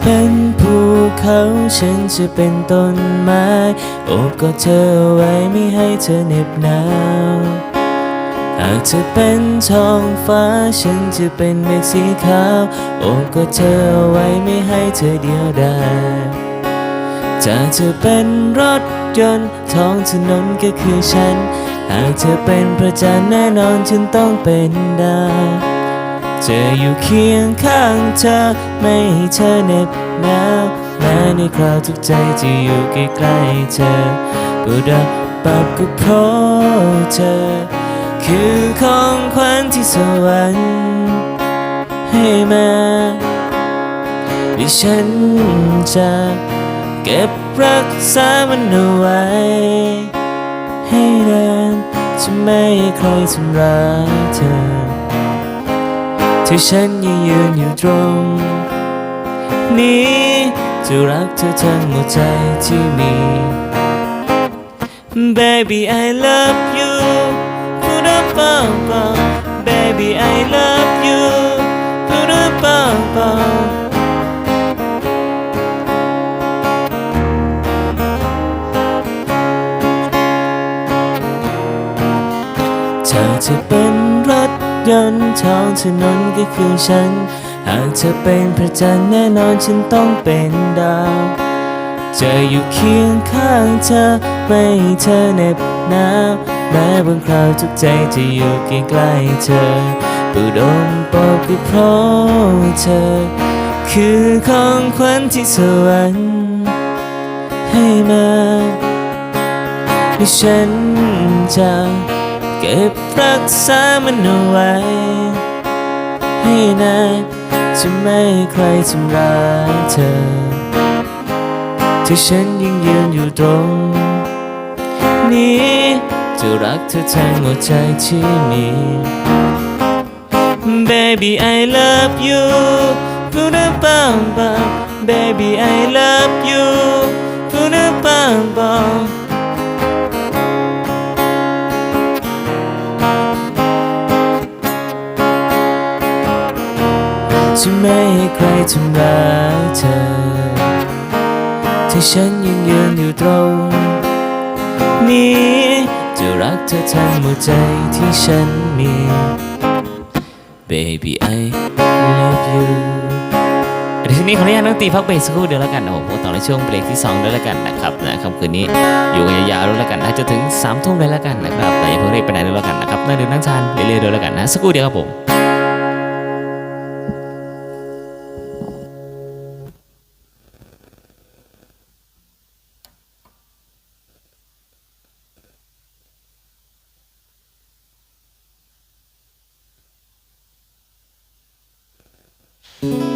เป็นภูเขาฉันจะเป็นต้นไม้โอบกอดเธอไว้ไม่ให้เธอเหน็บหนาวหากเธอเป็นท้องฟ้าฉันจะเป็นเมฆสีขาวโอบกอดเธอไว้ไม่ให้เธอเดียวดายจะเธอเป็นรถยนต์ท้องถนนก็คือฉัน หากเธอเป็นพระจันทร์แน่นอนฉันต้องเป็นดาว จะอยู่เคียงข้างเธอ ไม่ให้เธอเหน็บหนาวแม้ในคราวทุกใจจะอยู่ใกล้ๆเธอบูดาปับก็เพราะเธอ คือของขวัญที่สวรรค์ให้มาดิฉันจะเก็บรักษามันเอาไว้ ให้นานจะไม่ให้ใครทำร้ายเธอ ที่ฉันยังยืนอยู่ตรง นี้จะรักเธอทั้งหัวใจที่มี Baby I love you Put up bum bum Baby I love you Put up bum bum เธอจะเป็นรถ ยนต์ท้องถนนก็คือฉัน หากเธอเป็นพระจันทร์แน่นอนฉันต้องเป็นดาวจะอยู่เคียงข้างเธอไม่ให้เธอเหน็บหนาวแม้บางคราวทุกใจจะอยู่ใกล้ๆเธอปูดมปอบก็เพราะเธอ คือของขวัญที่สวรรค์ให้มาและฉันจะ เก็บรักษามันเอาไว้ ให้นานจะไม่ให้ใครทำร้ายเธอ ที่ฉันยังยืนอยู่ตรง นี้จะรักเธอแทงหัวใจที่มี Baby I love you Put a bum bum Baby I love you Put a bum bum จะไม่ให้ใครทำร้ายเธอที่ฉันยังยืนอยู่ตรงนี้จะรักเธอทั้งหัวใจที่ฉันมี Baby I love you เดี๋ยวทีนี้ขออนุญาตนักตีพักเบรกสักครู่เดียวแล้วกันนะผมต่อในช่วงเบรกที่2ด้วยแล้วกันนะครับนะคำคืนนี้อยู่กันยาวๆด้วยแล้วกันนะจนถึง3ามทุ่มเลยแล้วกันนะครับแต่อย่าเพิ่งรีบไปไหนด้วยแล้วกันนะครับนั่งดื่มนั่งทานเรื่อยๆด้วยแล้วกันนะสักครู่เดียวครับผม Mm-hmm.